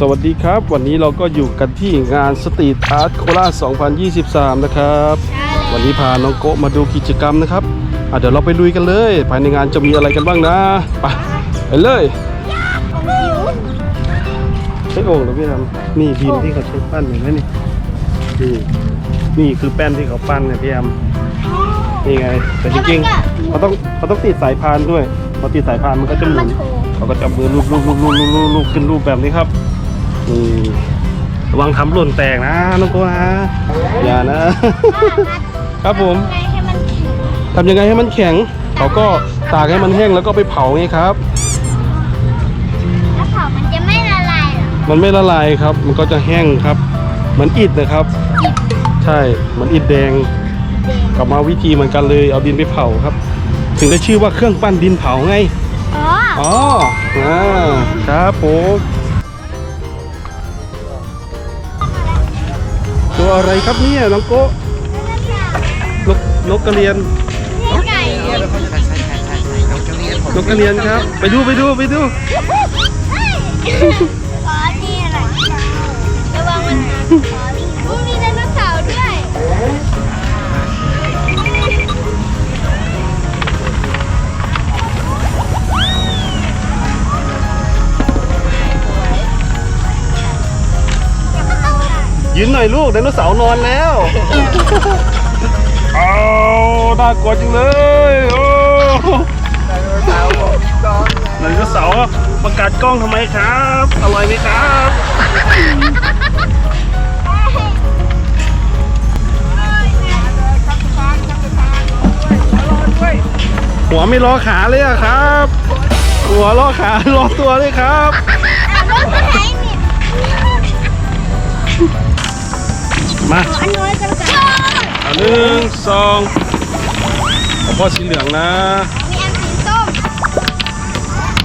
สวัสดีครับ วันนี้เราก็อยู่กันที่งานสตรีทอาร์ตโคราช 2023 นะครับ วันนี้พาน้องโกะมาดูกิจกรรมนะครับอะเดี๋ยวเราไปลุยกันเลย ภายในงานจะมีอะไรกันบ้างนะ ไปไปเลยใช้โอ่งเหรือพี่ทำนี่ดินที่เขาใช้ปั้นเห็นไหมนี่นี่นี่คือแป้นที่เขาปั้นเนี่ยพี่แอมนี่ไง แต่จริงๆเขาต้องเขาต้องติดสายพานด้วยพอติดสายพานมันก็จะหมุนเขาก็จับมือลูบลูบลูบลูบลูบลูบลูบขึ้นรูปแบบนี้ครับ นี่ระวังทำหล่นแตกนะน้องโกนะอย่านะ ครับผมไงให้มันแข็งทำยังไงให้มันแข็ง เขาก็ตากให้มันแห้งแล้วก็ไปเผาไงครับ แล้วเผามันจะไม่ละลายเหรอ มันไม่ละลายครับ มันก็จะแห้งครับ เหมือนอิฐนะครับ ใช่เหมือนอิฐแดง กลับมาวิธีเหมือนกันเลย เอาดินไปเผาครับ ถึงได้ชื่อว่าเครื่องปั้นดินเผาไง อ๋อ อ๋ออ่าครับผม อะไรครับเนี่ยน้องโกะนกนกกระเรียนไก่นกกระเรียนครับ ไปดูไปดูไปดู ยืนหน่อยลูกไดโนเสาร์นอนแล้วเอาน่ากลัวจังเลยโอ้ไดโนเสาร์ประกาศกล้องทำไมครับ อร่อยไหมครับหัวไม่รอขาเลยอะครับ หัวรอขารอตัวเลยครับ มาอันน้อยจังจังอันหนึ่งสองเอาพ่อสีเหลืองนะมีอันสีส้ม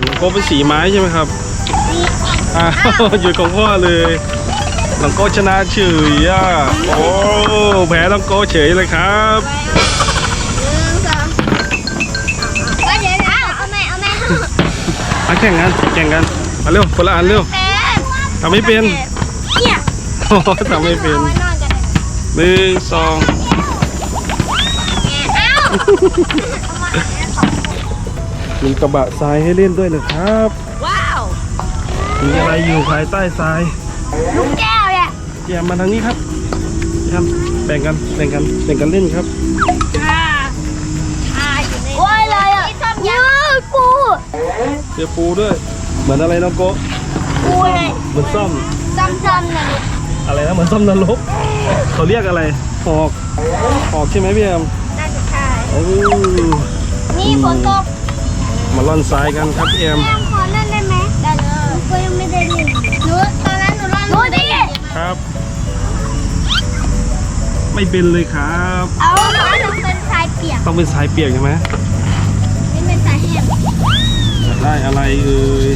น้องโก้เป็นสีไม้ใช่ไหมครับมีอ้าวหยุดของพ่อเลยน้องโก้ชนะเฉยอะโอ้แพ้น้องโก้เฉยเลยครับหนึ่งสองก็เดี๋ยวนะเอาใหม่เอาใหม่มาแข่งกันแข่งกันมาเร็วคนละอันเร็วเป็นทำไม่เป็นเนี่ยโอ้โหทำไม่เป็น หนึ่งสองเอ้ามีกระบะทรายให้เล่นด้วยนะครับ ว้าว มีอะไรอยู่ภายใต้ทรายลูกแก้วเนี่ยเยี่ยมมาทางนี้ครับเยี่ยมแบ่งกันแบ่งกันแบ่งกันเล่นครับอ่าอ่าอยู่ในโอ้ยเลยอะเยอะปูเจอปูด้วย เหมือนอะไรน้องโก้ปูเลยเหมือนซ่อมซ้ำๆน่ะ อะไรนะเหมือนซ่อมนรกเขาเรียกอะไรหอกหอกใช่ไหมพี่แอมน่าจะใช่โอ้นี่ฝนตกมาล่อนทรายกันครับพี่แอมแม่ขอเล่นได้ไหมได้เลยก็ยังไม่ได้เล่นหนูตอนนั้นหนูเล่นหนูดิครับ ไม่เป็นเลยครับ เอาหนูหนูเป็นทรายเปียกต้องเป็นทรายเปียกใช่ไหมนี่เป็นทรายแห้งอยากได้อะไรเอ่ย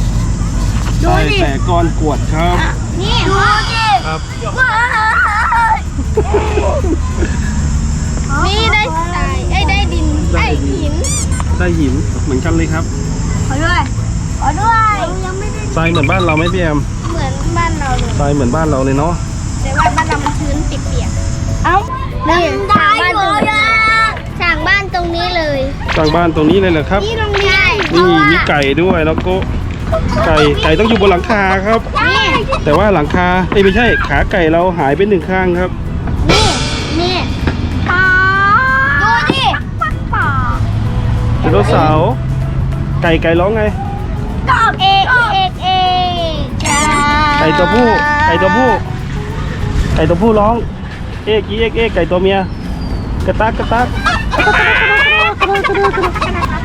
ดูได้ดิแต่ก้อนกวดครับ นี่ดูดิ ครับ นี่ได้ทรายเอ้ยได้ดินไอ้หิน ได้หินเหมือนกันเลยครับขอด้วย ขอด้วยยังไม่ได้ทรายเหมือนบ้านเราไหมพี่แอมเหมือนบ้านเราเลยทรายเหมือนบ้านเราเลยเนาะแต่ว่าบ้านเรามันชื้นเปียกๆเอ้านี่ฉากบ้านตรงนี้ฉากบ้านตรงนี้เลย สร้างบ้านตรงนี้เลยเหรอครับ นี่ตรงนี้เพนี่ราะว่ามีไก่ด้วยแล้วก็ไก่ไก่ต้องอยู่บนหลังคาครับ นี่ แต่ว่าหลังคาเอ้ยไม่ใช่ขาไก่เราหายไปหนึ่งข้างครับ นี่นี่ป๋าดูดิป๋าไดโนเสาร์ไก่ไก่ร้องไงตอบเอกเอกเอกไก่ตัวผู้ ไก่ตัวผู้ ไก่ตัวผู้ร้อง เอ๊กอีเอ๊กเอ๊กไก่ตัวเมีย กระตักกระตัก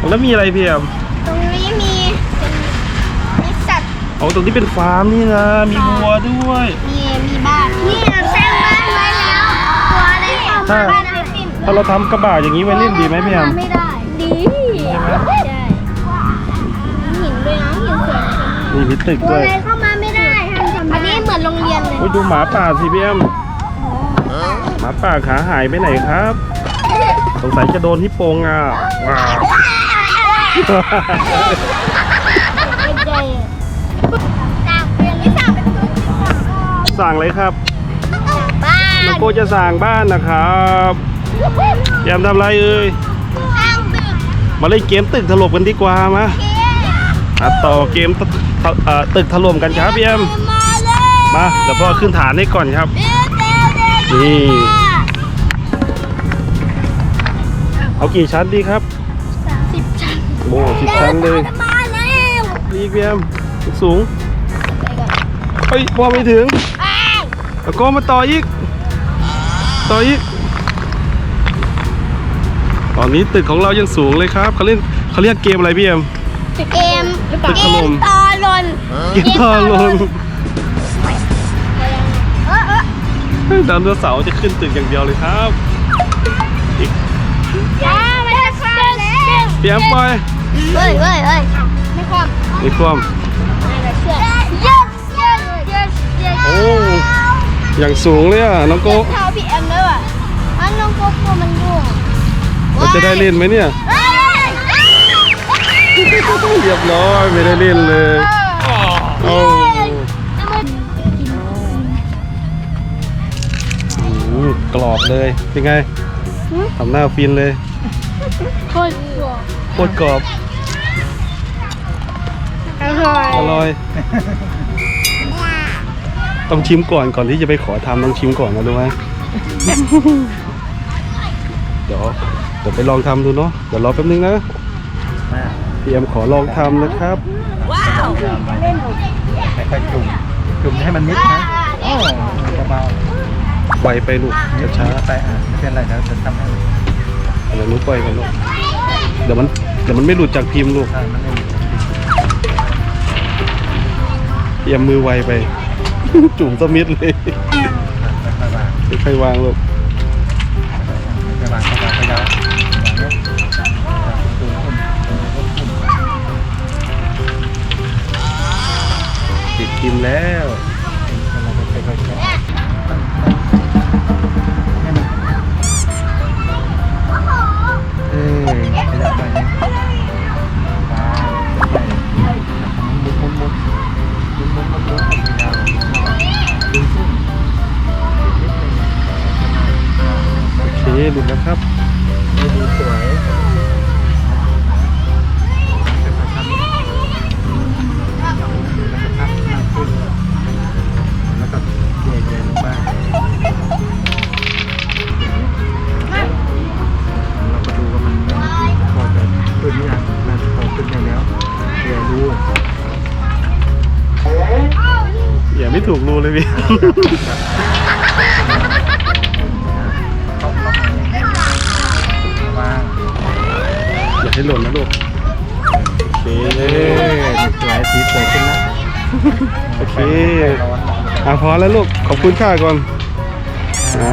แล้วมีอะไรพี่แอมตรงนี้มีเป็นมีสัตว์ อ๋อตรงนี้เป็นฟาร์มนี่นะ มีวัวด้วย มีมีบ้านนี่เราสร้างบ้านไว้แล้วตัวอะไรเข้ามาบ้านไม่ปิ่นถ้าเราทำกระบะอย่างนี้ไว้เล่นดีไหมพี่แอมไม่ได้ดีใช่หินด้วยนะหินสวยมีพิตึกตัวด้วยอะไรเข้ามาไม่ได้ห้ามทำอันนี้เหมือนโรงเรียนเลยโอ้ยดูหมาป่าสิพี่แอมหมาป่าขาหายไปไหนครับสงสัยจะโดนฮิปโปงอะว้าวจากเรียนวิชาเป็นตัว สั่งเลยครับบ้าน้องโก้จะสั่งบ้านนะครับพี่แอมทำอะไรเอ่ยข้างตึกมาเล่นเกมตึกถล่มกันดีกว่ามาเกอะต่อเกมตตเอ่อตึกถล่มกันครับพี่แอมมาเลยมาเดี๋ยวพ่อขึ้นฐานให้ก่อนครับเร็วเร็วเร็วนี่เอากี่ชั้นดีครับสิบชั้นโอ้สิบชั้นเลยมาเร็วอีกพี่แอมสูงเฮ้ยพ่อไม่ถึง ไอ้แล้วก็มาต่ออีก ต่ออีก ตอนนี้ตึกของเรายังสูงเลยครับเขาเล่นเขาเรียกเกมอะไรพี่แอมเกมตึกถล่มเกมตอลนเกมทอลนเออเออดาวเสาร์จะขึ้นตึกอย่างเดียวเลยครับอีกอย่ามันจะฟาดแล้วพี่แอมปล่อยเฮ้ยเฮ้ยเฮ้ยไม่ความมีความไม่เชื่อ yes yes yes yes โอ้ อย่างสูงเลยอะน้องโกเท้าพี่แอมแล้วอะอันน้องโกโก้มันยุ่งเราจะได้เล่นไหมเนี่ยเฮ้ยเรียบร้อยไม่ได้เล่นเลยโอ้โหกรอบเลยเป็นไงทำหน้าฟินเลยโคตรกลัวโคตรกรอบอร่อยอร่อย ต้องชิมก่อนก่อนที่จะไปขอทำต้องชิมก่อนนะรู้ไหมเดี๋ยวเดี๋ยวไปลองทำดูเนาะเดี๋ยวรอแป๊บนึงนะพี่เอ็มขอลองทำนะครับค่อยๆจุ่มจุ่มให้มันมิดนะโอ้เบาไวไปลูกๆช้าไปอะไม่เป็นไรเดี๋ยวจะทำให้ๆเดี๋ยวนุ้ปล่อยกันลูกเดี๋ยวมันเดี๋ยวมันไม่หลุดจากพิมพ์ลูกใช่มันไม่พี่เอ็มมือไวไป จุ่มสมิธเลยค่อยๆวางค่อยๆวางลูก ค่อยๆวางค่อยๆวางค่อยๆวางอย่างเงี้ ล้วก็เยๆลงไปเราก็ดูว่ามันพอจะขึ้นหรือยังมันพอขึ้นได้แล้วเดี๋ยวดูอย่าไม่ถูกรูเลยพี่ อย่าให้หล่นนะลูกโอเคเอ้ยสวยสีสวยขึ้นแล้วโอเคร้อนอะพอแล้วลูก ขอบคุณค่าก่อนอ่า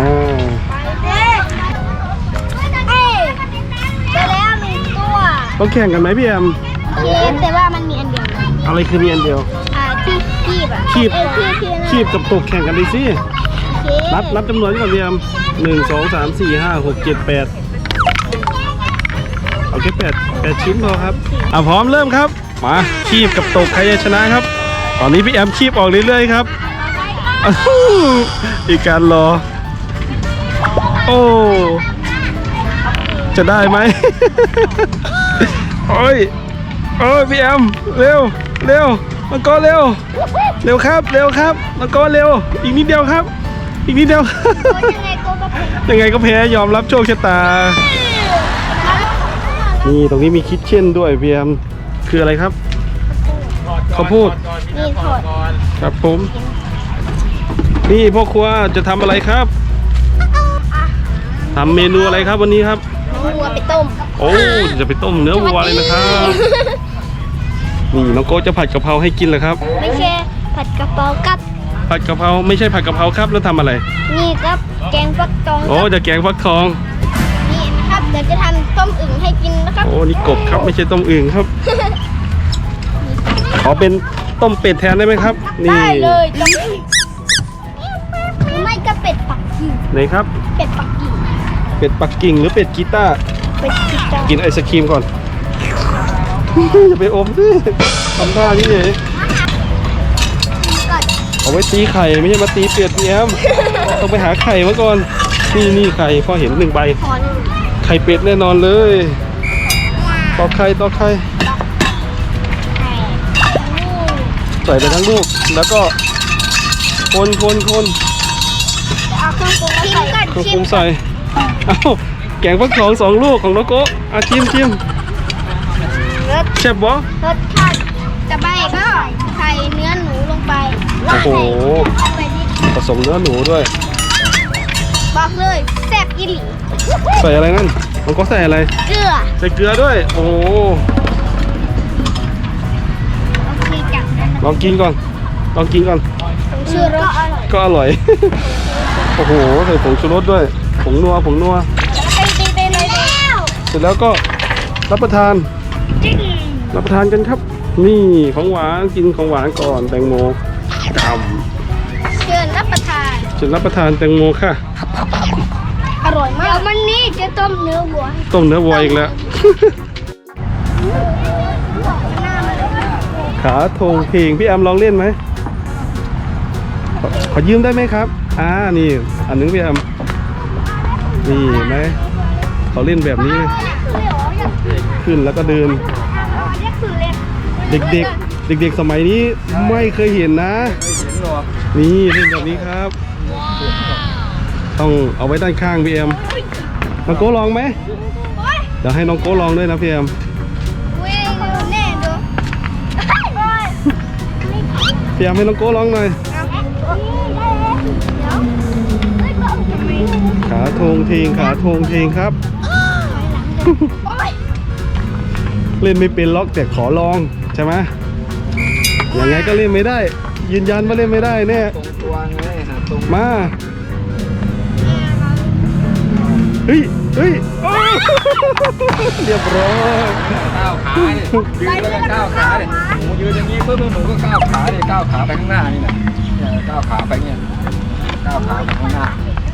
เอ้ยไปแล้วมีตัวต้องแข่งกันไหมพี่แอมเคสแต่ว่ามันมีอันเดียวนะอะไรคือมีอันเดียวอ่าที่คีบอะคีบเออคีบคีบนะคีบกับตกแข่งกันดิสิเคสนับนับจำนวนก่อนพี่แอมหนึ่งสองสามสี่ห้าหกเจ็ดแปดเอา แค่แปดแปดชิ้นพอครับอะพร้อมเริ่มครับมาคีบกับตกใครจะชนะครับ ตอนนี้พี่แอมคีบออกเรื่อยๆครับอ้าวอีกการรอ โอ้จะได้ไหม โอ้ยโอ้ยพี่แอมเร็วเร็วมังกรเร็ว เร็วครับ เร็วครับมังกรเร็ว อีกนิดเดียวครับ อีกนิดเดียวโอ้ยยังไงกูก็ผิดยังไงก็แพ้ยอมรับโชคชะตา นี่ตรงนี้มีคิทเช่นด้วยพี่แอมคืออะไรครับ ข้าวโพด นี่โทษครับผม นี่พ่อครัวจะทำอะไรครับทำเมนูอะไรครับวันนี้ครับ วัวไปต้มโอ้จะไปต้มเนื้อวัวเลยนะครับ นี่น้องโก้จะผัดกะเพราให้กินเหรอครับ ไม่ใช่ผัดกะเพรากับ ผัดกะเพราไม่ใช่ผัดกะเพราครับแล้วทำอะไร นี่ครับแกงฟักทอง โอ้จะแกงฟักทองนี่นะครับเดี๋ยวจะทำต้มอึ่งให้กินนะครับ โอ้นี่กบครับไม่ใช่ต้มอึ่งครับ ขอเป็นต้มเป็ดแทนได้ไหมครับ นี่ได้เลยต้มอึ่งหรือไม่ก็เป็ดปักกิ่งไหนครับ เป็ดปักกิ่งเป็ดปักกิ่งหรือเป็ดกีต้าร์เป็ดจิกากินไอศครีมก่อนอย่าไปอมสิทำท่านี่เองก่อนโอเอาไว้ตีไข่ไม่ใช่มาตีเป็ดพี่แอมต้องไปหาไข่มาก่อนนี่นี่ไข่พ่อเห็นหนึ่งใบขอหนึ่งไข่เป็ดแน่นอนเลยตอกไข่ตอกไข่ไข่ใส่ไปทั้งลูกแล้วก็คนคนคนเอาเครื่องปรุงชิมก่อนเครื่องชิปรุมงใส่เอ้าแกงฟักทองสองลูกของน้องโกะอาชิมชิมรสแซ่บบ่รสชาติจะไปก็ใส่เนื้อหนูลงไปโอ้โหใส่ไปนิดผสมเนื้อหนูด้วย บอกเลยแซ่บอีหลี ใส่อะไรนั่นน้องโกะใส่อะไร เกลือใส่เกลือด้วย โอ้โหโอเคจับได้นะลองกินก่อน ลองกินก่อนผงชูรสก็อร่อยก็อร่อย โอ้โห ใส่ผงชูรสด้วย ผงนัว ผงนัวแล้วตีไปเลยแล้วเสร็จแล้วก็รับประทาน จิ้งรับประทานกันครับ นี่ของหวานกินของหวานก่อนแตงโมกเชิญรับประทานำเสร็จรับประทานแตงโมค่ะ อร่อยมากเดี๋ยวมันนี้จะต้มเนื้อวัวให้ต้มเนื้อวัวอีกแล้วหน้ามันเลยขาโทงเพลงพี่แอมลองเล่นไหมขอขอยืมได้ไหมครับ อ่านี่ อันนึงพี่แอมนี่เห็นไหมเขาเล่นแบบนี้ ขึ้นแล้วก็เดิน เด็กๆ เด็ก ๆ สมัยนี้ไม่เคยเห็นนะ ไม่เห็นหรอกนี่เล่นแบบนี้ครับ ต้องเอาไว้ด้านข้างพี่แอมน้องโก้ลองไหมเดี๋ยวให้น้องโก้ลองด้วยนะพี่แอมวิ่งอยู่แน่ดูพี่แอมให้น้องโก้ลองหน่อยขาโทงเทงขาโทงเทงครับ เล่นไม่เป็นล็อกแต่ขอลองใช่ไหมยังไงก็เล่นไม่ได้ ยืนยันว่าเล่นไม่ได้แน่ตรงตัวไงหาตรงมา เฮ้ยเฮ้ยอ้าวเรียบร้อยก้าวขาเนี่ยยืนแล้วก็ก้าวขาเนี่ยหมูยืนอย่างนี้ปุ๊บหมูก็ก้าวขาเนี่ยก้าวขาไปข้างหน้านี่นะเนี่ยก้าวขาไปเนี่ยก้าวขาไปข้างหน้า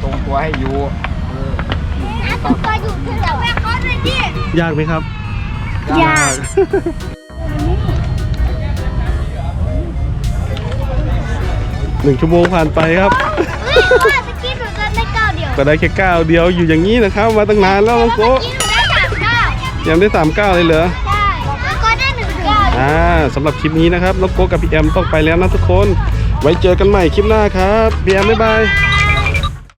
ตรงตัวให้อยู่เออก้าวขายากไหมครับยากหนึ่งชั่วโมงผ่านไปครับ ก้าเดียวก็ได้แค่ก้าวเดียวอยู่อย่างนี้นะครับ มาตั้งนานแล้วน้องโกะเมื่อกี้หนูได้สามเก้ายังได้สามก้าวเลยเหรอใช่แล้วก็ได้หนึ่งเก้าอ่าสำหรับคลิปนี้นะครับน้องโกะกับพี่แอมต้องไปแล้วนะทุกคน ไว้เจอกันใหม่คลิปหน้าครับพี่แอมบ๊ายบายบ